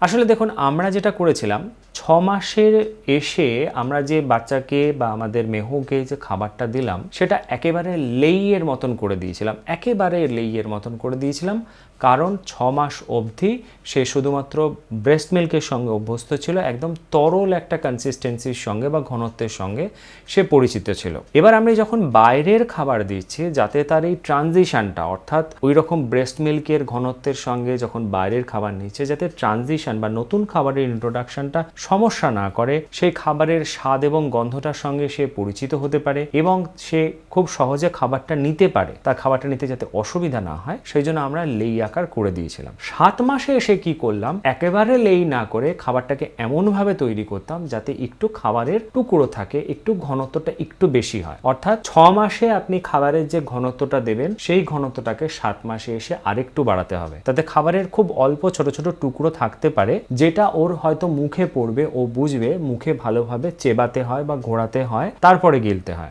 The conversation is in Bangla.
আসলে দেখুন আমরা যেটা করেছিলাম ছ মাসের এসে আমরা যে বাচ্চাকে বা আমাদের মেহুকে যে খাবারটা দিলাম, সেটা একেবারে লেইয়ের মতন করে দিয়েছিলাম। একেবারে লেইয়ের মতন করে দিয়েছিলাম, কারণ ছ মাস অবধি সে শুধুমাত্র ব্রেস্ট মিল্কের সঙ্গে অভ্যস্ত ছিল, একদম তরল একটা কনসিস্টেন্সির সঙ্গে বা ঘনত্বের সঙ্গে সে পরিচিত ছিল। এবার আমি যখন বাইরের খাবার দিচ্ছি, যাতে তার এই ট্রানজিশানটা অর্থাৎ ওই রকম ব্রেস্ট মিল্কের ঘনত্বের সঙ্গে যখন বাইরের খাবার নিচ্ছে, যাতে ট্রানজিশান বা নতুন খাবারের ইন্ট্রোডাকশনটা সমস্যা না করে সেই খাবারের স্বাদ এবং গন্ধটার সঙ্গে সে পরিচিত হতে পারে এবং সে খুব সহজে খাবারটা নিতে পারে। তার খাবারটা নিতে যাতে অসুবিধা না হয়, সেই জন্য আমরা লেই আকার করে দিয়েছিলাম। সাত মাসে এসে কি করলাম? একেবারে লেই না করে খাবারটাকে এমনভাবে তৈরি করতাম যাতে একটু খাবারের টুকরো থাকে, একটু ঘনত্বটা একটু বেশি হয়। অর্থাৎ ছ মাসে আপনি খাবারের যে ঘনত্বটা দেবেন, সেই ঘনত্বটাকে সাত মাসে এসে আরেকটু বাড়াতে হবে। তাতে খাবারের খুব অল্প ছোট ছোট টুকরো থাকতে পারে, যেটা ওর হয়তো মুখে পড়বে ও বুঝবে মুখে ভালোভাবে চেবাতে হয় বা ঘোরাতে হয় তারপরে গিলতে হয়।